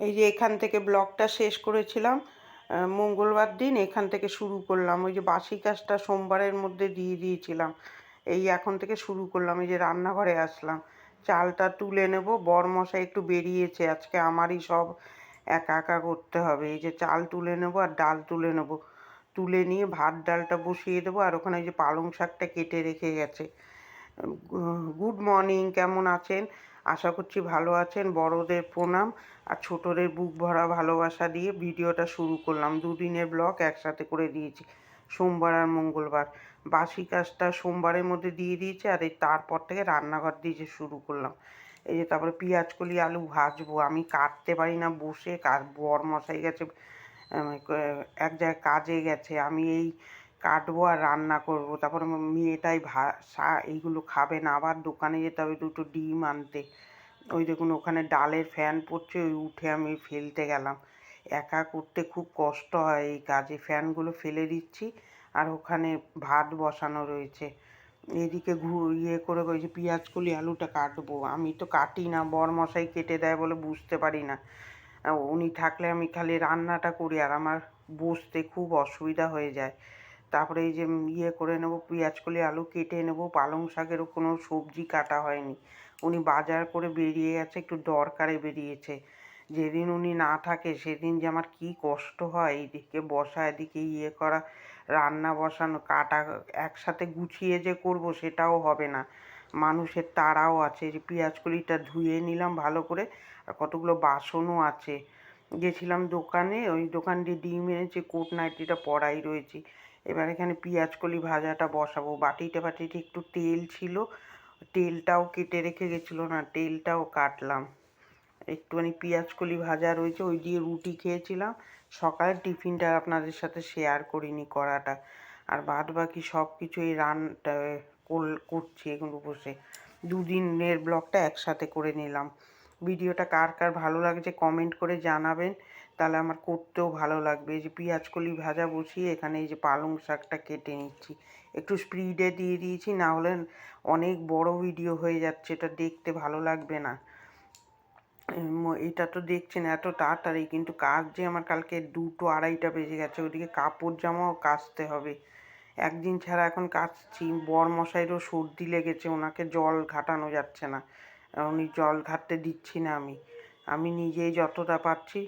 এই যে এখান থেকে ব্লগটা শেষ করেছিলাম মঙ্গলবার দিন এখান থেকে শুরু করলাম। ওই যে বাসি কাজটা সোমবারের মধ্যে দিয়ে দিয়েছিলাম। এই এখন থেকে শুরু করলাম। এই যে রান্নাঘরে আসলাম। চালটা তুলে নেব। বরমশাই একটু বেরিয়েছে। আজকে আমারই সব একা একা করতে হবে। এই যে চাল তুলে নেব আর ডাল তুলে নেব। তুলে নিয়ে ভাত ডালটা বসিয়ে দেবো আর ওখানে যে পালং শাকটা কেটে রেখে গেছে। Good morning. কেমন আছেন? আশা করছি ভালো আছেন। বড়দের প্রণাম আর ছোটদের বুক ভরা ভালোবাসা দিয়ে ভিডিওটা শুরু করলাম। দুদিনের ব্লগ একসাথে করে দিয়েছি, সোমবার আর মঙ্গলবার। বাসি কাজটা সোমবারের মধ্যে দিয়ে দিয়েছে আর এই তারপর থেকে রান্নাঘর দিয়ে যে শুরু করলাম। এই যে তারপরে পেঁয়াজ কলি আলু ভাজবো। আমি কাটতে পারি না, বসে কার বর মশাই গেছে এক জায়গায় কাজে গেছে। আমি এই কাটবো আর রান্না করব। তারপর আমার মেয়েটাই ভা এইগুলো খাবে না। আবার দোকানে যেতে হবে দুটো ডিম আনতে। ওই দেখুন, ওখানে ডালের ফ্যান পড়ছে, ওই উঠে আমি ফেলতে গেলাম। একা করতে খুব কষ্ট হয় এই কাজে। ফ্যানগুলো ফেলে দিচ্ছি আর ওখানে ভাত বসানো রয়েছে। এদিকে ঘু ইয়ে করে যে পেঁয়াজ কলি আলুটা কাটবো। আমি তো কাটি না মশাই কেটে দেয় বলে বুঝতে পারি না। উনি থাকলে আমি খালি রান্নাটা করি আর আমার বসতে খুব অসুবিধা হয়ে যায়। তারপরে এই যে ইয়ে করে নেব, পেঁয়াজ কলি, আলু কেটে নেব, পালং শাকেরও কোনো সবজি কাটা হয়নি। উনি বাজার করে বেরিয়ে গেছে, একটু দরকারে বেরিয়েছে। যেদিন উনি না থাকে, সেদিন যে আমার কী কষ্ট হয় এইদিকে বসা, এদিকে ইয়ে করা, রান্না বসানো, কাটা একসাথে গুছিয়ে যে করব, সেটাও হবে না। মানুষের তাড়াও আছে, যে পেঁয়াজ কলিটা ধুয়ে নিলাম ভালো করে, আর কতগুলো বাসনও আছে। গেছিলাম দোকানে, ওই দোকান দিয়ে ডিম এনেছি, কোট নাইটিটা পরাই রয়েছে। এবার এখানে পেঁয়াজ কলি ভাজাটা বসাবো। বাটিতে বাটিতে একটু তেল ছিল, তেলটাও কেটে রেখে গেছিল না, তেলটাও কাটলাম। একটুখানি পেঁয়াজ কলি ভাজা রয়েছে, ওই দিয়ে রুটি খেয়েছিলাম। সকালের টিফিনটা আপনাদের সাথে শেয়ার করিনি করাটা আর বাদ বাকি সব কিছু এই রানটা কর- করছি এগুলো বসে দুদিনের ব্লগটা একসাথে করে নিলাম। ভিডিওটা কার কার ভালো লাগছে কমেন্ট করে জানাবেন। তাহলে আমার করতেও ভালো লাগবে। এই যে কলি ভাজা বসিয়ে এখানে এই যে পালং শাকটা কেটে নিচ্ছি। একটু স্পিডে দিয়ে দিয়েছি, না হলে অনেক বড় ভিডিও হয়ে যাচ্ছে, এটা দেখতে ভালো লাগবে না। এটা তো দেখছেন এত তাড়াতাড়ি, কিন্তু কাজ যে আমার কালকে দুটো আড়াইটা বেজে গেছে, ওদিকে কাপড় জামাও কাচতে হবে। একদিন ছাড়া এখন কাচছি বর মশাইরও সর্দি লেগেছে, ওনাকে জল ঘাটানো যাচ্ছে না। উনি জল ঘাটতে দিচ্ছি না আমি। আমি নিজেই যতটা পারছি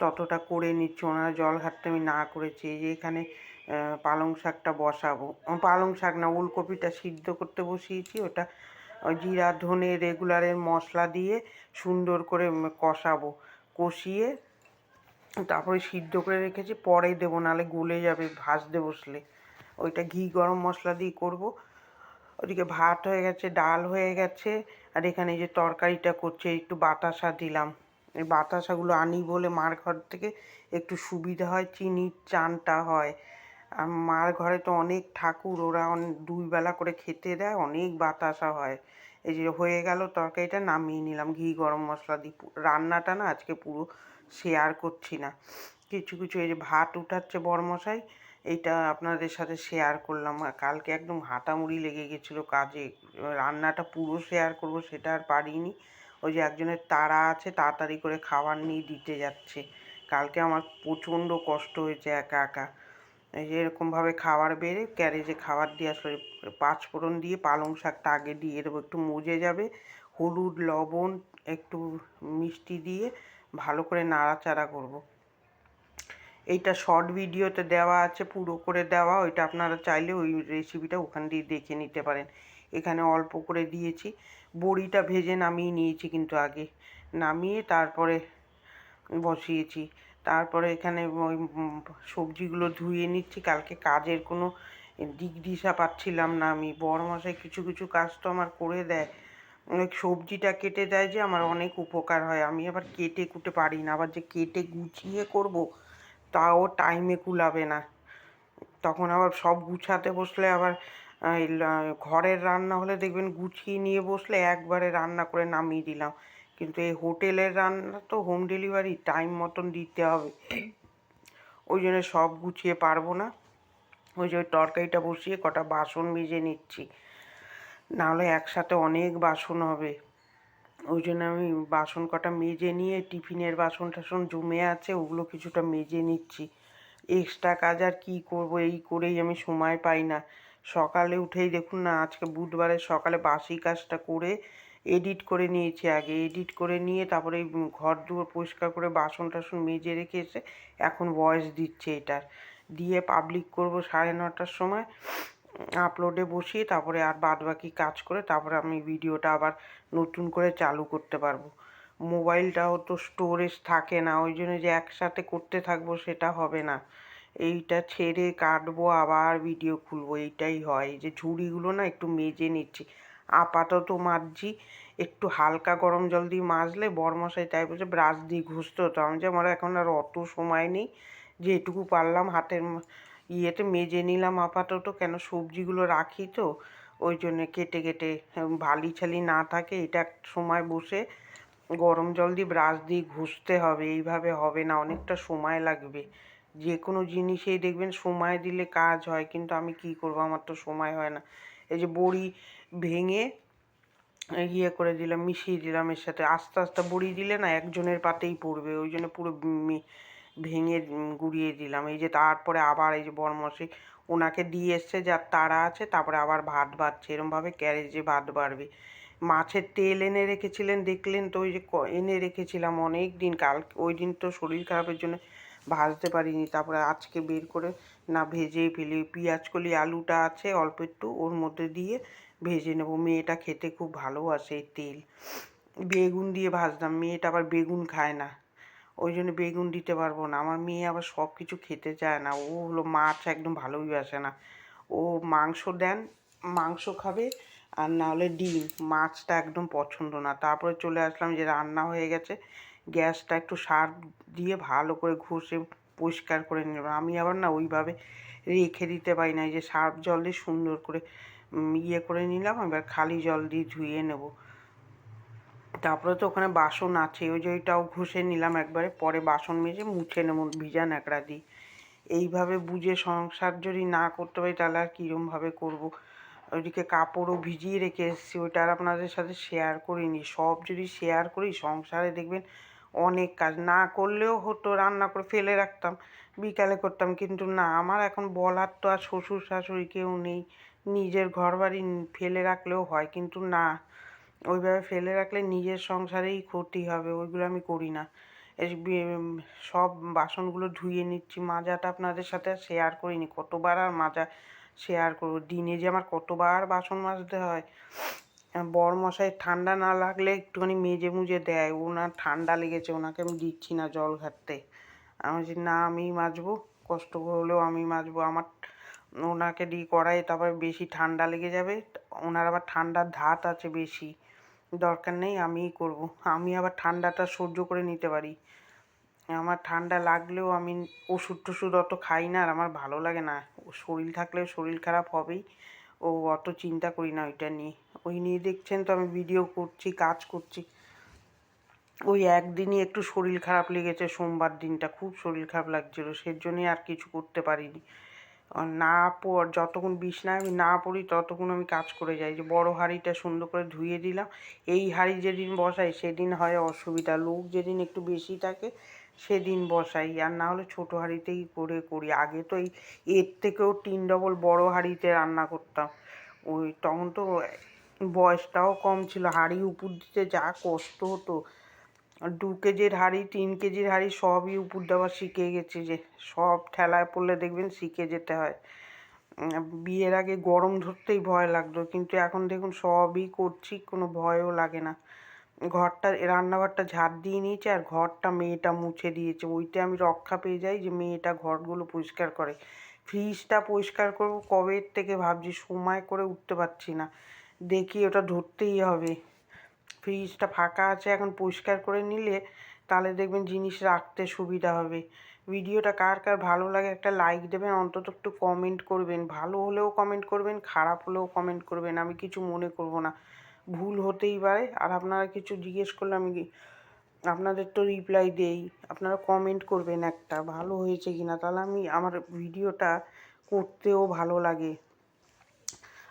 ততটা করে নিচ্ছি ওনারা জল ঘাটতে আমি না করেছি এই যে এখানে পালং শাকটা বসাবো। পালং শাক না, ওলকপিটা সিদ্ধ করতে বসিয়েছি, ওটা জিরা, ধনে রেগুলারের মশলা দিয়ে সুন্দর করে কষাবো। কষিয়ে তারপরে সিদ্ধ করে রেখেছি, পরে দেবো নাহলে গলে যাবে, ভাজতে বসলে। ওইটা ঘি গরম মশলা দিয়ে করব। ওদিকে ভাত হয়ে গেছে, ডাল হয়ে গেছে, আর এখানে যে তরকারিটা করছে, একটু বাতাসা দিলাম। এই বাতাসাগুলো আনি বলে মার ঘর থেকে একটু সুবিধা হয়, চিনির চানটা হয়। আর মার ঘরে তো অনেক ঠাকুর, ওরা দুই বেলা করে খেতে দেয়, অনেক বাতাসা হয়। এই যে হয়ে গেল তরকারিটা, নামিয়ে নিলাম। ঘি, গরম মশলা দিয়ে রান্নাটা না আজকে পুরো শেয়ার করছি না। কিছু কিছু এই যে ভাত উঠাচ্ছে বরমশাই, এইটা আপনাদের সাথে শেয়ার করলাম। কালকে একদম হাঁটামুড়ি লেগে গেছিল কাজে, রান্নাটা পুরো শেয়ার করব, সেটা আর পারিনি। ওই যে একজনের তাড়া আছে, তাড়াতাড়ি করে খাবার নিয়ে দিতে যাচ্ছে। কালকে আমার প্রচণ্ড কষ্ট হয়েছে একা একা। এই যে এরকমভাবে খাবার বেড়ে ক্যারেজে খাবার দিয়ে আসলে পাঁচফোড়ন দিয়ে পালং শাকটা আগে দিয়ে দেবো, একটু মজে যাবে। হলুদ, লবণ, একটু মিষ্টি দিয়ে ভালো করে নাড়াচাড়া করব। এইটা শর্ট ভিডিওতে দেওয়া আছে, পুরো করে দেওয়া, ওইটা আপনারা চাইলে ওই রেসিপিটা ওখান দিয়ে দেখে নিতে পারেন। এখানে অল্প করে দিয়েছি। বড়িটা ভেজে নামিয়ে নিয়েছি কিন্তু আগে। নামিয়ে তারপরে বসিয়েছি। তারপরে এখানে ওই সবজিগুলো ধুয়ে নিচ্ছি। কালকে কাজের কোনো দিক দিশা পাচ্ছিলাম না আমি। বড়মশাই কিছু কিছু কাজ তো আমার করে দেয়। অনেক সবজিটা কেটে দেয় যে আমার অনেক উপকার হয়। আমি আবার কেটে কুটে পারি না। আবার যে কেটে গুছিয়ে করব, তাও টাইমে কুলাবে না। তখন আবার সব গুছাতে বসলে আবার ঘরের রান্না হলে দেখবেন গুছিয়ে নিয়ে বসলে একবারে রান্না করে নামিয়ে দিলাম। কিন্তু এই হোটেলের রান্না তো হোম ডেলিভারি টাইম মতন দিতে হবে। ওই জন্য সব গুছিয়ে পারব না। ওই যে তরকারিটা বসিয়ে কটা বাসন মেজে নিচ্ছি। নাহলে একসাথে অনেক বাসন হবে। ওই জন্য আমি বাসন কটা মেজে নিয়ে টিফিনের বাসন টাসন জমে আছে ওগুলো কিছুটা মেজে নিচ্ছি। এক্সট্রা কাজ আর কী করব এই করেই আমি সময় পাই না। সকালে উঠেই দেখুন না, আজকে বুধবারে সকালে বাসি কাজটা করে এডিট করে নিয়েছি আগে। এডিট করে নিয়ে তারপরে ঘর দুয়ার পরিষ্কার করে বাসন টাসন মেজে রেখে এসে এখন ভয়েস দিচ্ছে এটার দিয়ে পাবলিক করব সাড়ে নটার সময় আপলোডে বসিয়ে তারপরে আর বাদ বাকি কাজ করে তারপরে আমি ভিডিওটা আবার নতুন করে চালু করতে পারব। মোবাইলটাও তো স্টোরেজ থাকে না, ওই জন্য যে একসাথে করতে থাকব সেটা হবে না। এইটা ছেড়ে কাটবো, আবার ভিডিও খুলবো, এইটাই হয়। যে ঝুড়িগুলো না একটু মেজে নিচ্ছি। আপাতত মাজছি একটু হালকা গরম জল দিয়ে মাজলে বরমশাই তাই বলছে, ব্রাশ দিয়ে ঘুষতে হতো। আমি যে আমার এখন আর অত সময় নেই। যে এটুকু পারলাম হাতের ইয়েতে মেজে নিলাম আপাতত। কেন সবজিগুলো রাখি তো, ওই জন্যে কেটে কেটে ভালি ছালি না থাকে, এটা সময় বসে গরম জল দিয়ে ব্রাশ দিয়ে ঘষতে হবে। এইভাবে হবে না, অনেকটা সময় লাগবে। যে কোনো জিনিসেই দেখবেন সময় দিলে কাজ হয়, কিন্তু আমি কি করব? আমার তো সময় হয় না। এই যে বড়ি ভেঙে ইয়ে করে দিলাম, মিশিয়ে দিলাম এর সাথে। আস্তে আস্তে বড়ি দিলে না একজনের পাতেই পড়বে, ওই জন্য পুরো ভেঙে গুঁড়িয়ে দিলাম। এই যে তারপরে আবার এই যে বরমশাই ওনাকে দিয়ে এসছে যার তারা আছে, তারপরে আবার ভাত বাড়ছে। এরমভাবে ক্যারেজে ভাত বাড়বে। মাছের তেল এনে রেখেছিলেন, দেখলেন তো ওই যে এনে রেখেছিলাম অনেক দিন কাল ওই দিন তো শরীর খারাপের জন্য ভাজতে পারিনি। তারপরে আজকে বের করে না ভেজেই ফেলি। কলি, আলুটা আছে, অল্প একটু ওর মধ্যে দিয়ে ভেজে নেব। মেয়েটা খেতে খুব ভালোবাসে তেল। বেগুন দিয়ে ভাজতাম। মেয়েটা আবার বেগুন খায় না। ওই জন্য বেগুন দিতে পারব না। আমার মেয়ে আবার সব কিছু খেতে চায় না। ও হলো মাছ একদম ভালোই বাসে না। ও মাংস দেন, মাংস খাবে আর না হলে ডিম। মাছটা একদম পছন্দ না। তারপরে চলে আসলাম যে রান্না হয়ে গেছে। গ্যাসটা একটু সার দিয়ে ভালো করে ঘষে পরিষ্কার করে নিলাম আমি আবার না ওইভাবে রেখে দিতে পারি না যে সার্ফ জল দিয়ে সুন্দর করে ইয়ে করে নিলাম, এবার খালি জল দিয়ে ধুয়ে নেব। তারপরে তো ওখানে বাসন আছে, ওই যে ওইটাও ঘষে নিলাম একবারে, পরে বাসন মেজে মুছে নেব, ভিজা ন্যাকড়া দিই এইভাবে বুঝে সংসার যদি না করতে পারি, তাহলে আর কীরমভাবে করব? ওইদিকে কাপড়ও ভিজিয়ে রেখে এসেছি, ওইটা আর আপনাদের সাথে শেয়ার করিনি। সব যদি শেয়ার করি, সংসারে দেখবেন অনেক কাজ। না করলেও হতো, রান্না করে ফেলে রাখতাম। বিকালে করতাম, কিন্তু না, আমার এখন বলার তো আর শ্বশুর শাশুড়ি কেউ নেই। নিজের ঘর বাড়ি ফেলে রাখলেও হয়, কিন্তু না, ওইভাবে ফেলে রাখলে নিজের সংসারেই ক্ষতি হবে, ওইগুলো আমি করি না। সব বাসনগুলো ধুয়ে নিচ্ছি, মাজাটা আপনাদের সাথে শেয়ার করিনি, কতবার আর মাজা শেয়ার করব? দিনে যে আমার কতবার বাসন মাজতে হয় মশাই ঠান্ডা না লাগলে একটুখানি মেজে মুজে দেয়। ওনার ঠান্ডা লেগেছে, ওনাকে আমি দিচ্ছি না জল ঘাটতে। আমি বলছি, না আমি মাজবো। কষ্ট হলেও আমি মাজবো। আমার ওনাকে দিই করাই তারপরে বেশি ঠান্ডা লেগে যাবে। ওনার আবার ঠান্ডার ধাত আছে বেশি। দরকার নেই, আমিই করব। আমি আবার ঠান্ডাটা সহ্য করে নিতে পারি। আমার ঠান্ডা লাগলেও আমি ওষুধ টষুধ অত খাই না আর আমার ভালো লাগে না। শরীর থাকলে শরীর খারাপ হবেই। ও অত চিন্তা করি না ওইটা নিয়ে। ওই নিয়ে দেখছেন তো আমি ভিডিও করছি, কাজ করছি। ওই একদিনই একটু শরীর খারাপ লেগেছে, সোমবার দিনটা খুব শরীর খারাপ লাগছিল সের জন্যই আর কিছু করতে পারিনি। না পর যতক্ষণ বিছনায় আমি না পড়ি, ততক্ষণ আমি কাজ করে যাই। যে বড় হাঁড়িটা সুন্দর করে ধুয়ে দিলাম, এই হাঁড়ি যেদিন বসাই, সেদিন হয় অসুবিধা। লোক যেদিন একটু বেশি থাকে সেদিন বসাই। আর না হলে ছোটো হাঁড়িতেই করে করি। আগে তো এই এর থেকেও তিন ডবল বড় হাঁড়িতে রান্না করতাম। ওই তখন তো বয়সটাও কম ছিল। হাঁড়ি উপর দিতে যা কষ্ট হতো। দু কেজির হাঁড়ি, তিন কেজির হাঁড়ি সবই উপর দেওয়া শিখে গেছে যে সব ঠেলায় পড়লে দেখবেন শিখে যেতে হয়। বিয়ের আগে গরম ধরতেই ভয় লাগতো। কিন্তু এখন দেখুন সবই করছি, কোনো ভয়ও লাগে না। ঘরটা রান্নাঘরটা ঝাড় দিয়ে নিয়েছে আর ঘরটা মেয়েটা মুছে দিয়েছে। ওইটা আমি রক্ষা পেয়ে যাই যে মেয়েটা ঘরগুলো পরিষ্কার করে। ফ্রিজটা পরিষ্কার করব কবের থেকে ভাবছি, সময় করে উঠতে পারছি না। দেখি ওটা ধরতেই হবে। ফ্রিজটা ফাঁকা আছে, এখন পরিষ্কার করে নিলে তাহলে দেখবেন জিনিস রাখতে সুবিধা হবে। ভিডিওটা কার কার ভালো লাগে একটা লাইক দেবেন, অন্তত একটু কমেন্ট করবেন। ভালো হলেও কমেন্ট করবেন, খারাপ হলেও কমেন্ট করবেন, আমি কিছু মনে করব না। ভুল হতেই পারে। আর আপনারা কিছু জিজ্ঞেস করলে আমি আপনাদের তো রিপ্লাই দেই। আপনারা কমেন্ট করবেন একটা, ভালো হয়েছে কি না তাহলে আমি আমার ভিডিওটা করতেও ভালো লাগে।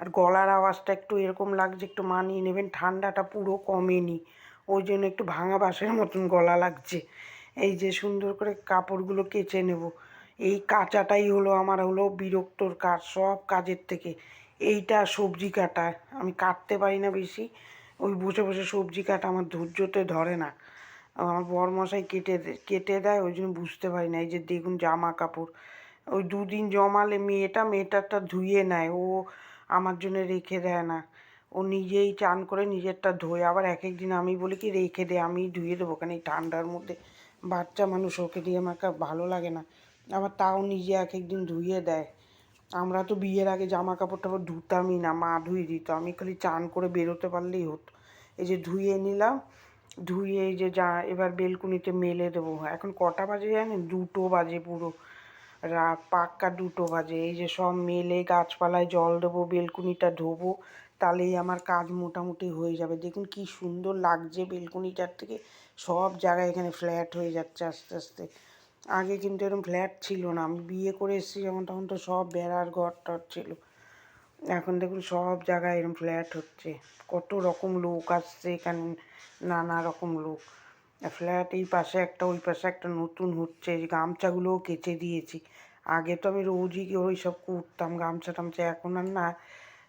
আর গলার আওয়াজটা একটু এরকম লাগছে, একটু মানিয়ে নেবেন, ঠান্ডাটা পুরো কমেনি। ওই জন্য একটু ভাঙা বাঁশের মতন গলা লাগছে। এই যে সুন্দর করে কাপড়গুলো কেচে নেব। এই কাচাটাই হলো, আমার হলো বিরক্তর কাজ, সব কাজের থেকে। এইটা সবজি কাটা। আমি কাটতে পারি না বেশি। ওই বসে বসে সবজি কাটা আমার ধৈর্যতে ধরে না। আমার বরমশাই কেটে দে- কেটে দেয়, ওই জন্য বুঝতে পারি না। এই যে দেখুন জামা কাপড়। ওই দুদিন জমালে মেয়েটা, মেয়েটারটা ধুয়ে নেয়। ও আমার জন্য রেখে দেয় না। ও নিজেই চান করে নিজেরটা ধোয়। আবার এক এক দিন আমি বলি কি, রেখে দে, আমি ধুয়ে দেবো। কেন এই ঠান্ডার মধ্যে বাচ্চা মানুষ ওকে দিয়ে আমাকে ভালো লাগে না। আবার তাও নিজে এক এক দিন ধুয়ে দেয়। আমরা তো বিয়ের আগে জামা কাপড় টাপড় ধুতামই না, মা ধুয়ে দিত। আমি খালি চান করে বেরোতে পারলেই হতো। এই যে ধুয়ে নিলাম, ধুয়ে এই যে যা, এবার বেলকুনিতে মেলে দেবো। এখন কটা বাজে জানেন? দুটো বাজে পুরো। রাত পাক্কা দুটো বাজে। এই যে সব মেলে গাছপালায় জল দেবো, বেলকুনিটা ধোবো, তাহলেই আমার কাজ মোটামুটি হয়ে যাবে। দেখুন কি সুন্দর লাগছে বেলকুনিটার থেকে। সব জায়গায় এখানে ফ্ল্যাট হয়ে যাচ্ছে আস্তে আস্তে। আগে কিন্তু এরকম ফ্ল্যাট ছিল না। আমি বিয়ে করে এসেছি যখন, তখন তো সব বেড়ার ঘর টর ছিল। এখন দেখুন সব জায়গায় এরকম ফ্ল্যাট হচ্ছে। কত রকম লোক আসছে এখানে, নানা রকম লোক। ফ্ল্যাট এই পাশে একটা, ওই পাশে একটা নতুন হচ্ছে। গামছাগুলোও কেচে দিয়েছি। আগে তো আমি রোজই ওই সব কুটতাম, গামছা টামছা। এখন আর না,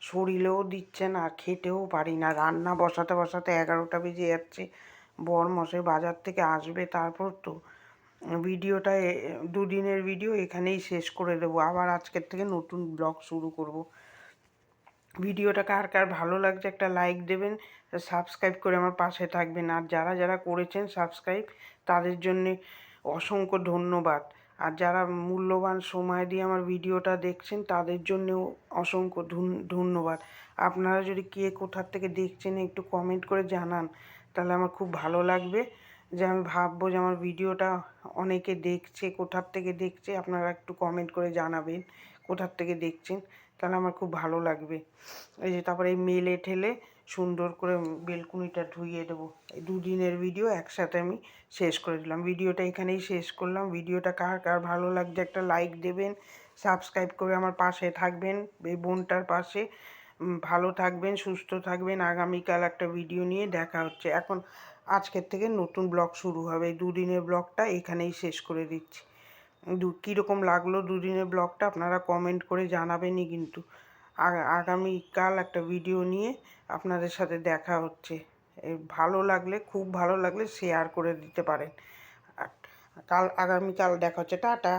শরীরেও দিচ্ছে না, আর খেতেও পারি না। রান্না বসাতে বসাতে এগারোটা বেজে যাচ্ছে। বর মশাই বাজার থেকে আসবে তারপর তো ভিডিওটা দুদিনের ভিডিও এখানেই শেষ করে দেবো। আবার আজকের থেকে নতুন ব্লগ শুরু করব। ভিডিওটা কার কার ভালো লাগছে একটা লাইক দেবেন, সাবস্ক্রাইব করে আমার পাশে থাকবেন। আর যারা যারা করেছেন সাবস্ক্রাইব, তাদের জন্যে অসংখ্য ধন্যবাদ। আর যারা মূল্যবান সময় দিয়ে আমার ভিডিওটা দেখছেন, তাদের জন্যেও অসংখ্য ধন্যবাদ। আপনারা যদি কে কোথার থেকে দেখছেন, একটু কমেন্ট করে জানান, তাহলে আমার খুব ভালো লাগবে। যে আমি ভাববো যে আমার ভিডিওটা অনেকে দেখছে, কোথার থেকে দেখছে, আপনারা একটু কমেন্ট করে জানাবেন, কোথার থেকে দেখছেন, তাহলে আমার খুব ভালো লাগবে। এই যে তারপরে এই মেলে ঠেলে সুন্দর করে বেলকুনিটা ধুইয়ে দেবো। এই দুদিনের ভিডিও একসাথে আমি শেষ করে দিলাম। ভিডিওটা এখানেই শেষ করলাম। ভিডিওটা কার কার ভালো লাগছে একটা লাইক দেবেন সাবস্ক্রাইব করে আমার পাশে থাকবেন, এই বোনটার পাশে ভালো থাকবেন, সুস্থ থাকবেন। আগামীকাল একটা ভিডিও নিয়ে দেখা হচ্ছে। এখন আজকের থেকে নতুন ব্লগ শুরু হবে। দুদিনের ব্লগটা এখানেই শেষ করে দিচ্ছি। দু, কীরকম লাগল দুদিনের ব্লগটা আপনারা কমেন্ট করে জানাবেনই কিন্তু। আগামীকাল একটা ভিডিও নিয়ে আপনাদের সাথে দেখা হচ্ছে। ভালো লাগলে, খুব ভালো লাগলে শেয়ার করে দিতে পারেন। কাল, আগামীকাল দেখা হচ্ছে। টাটা!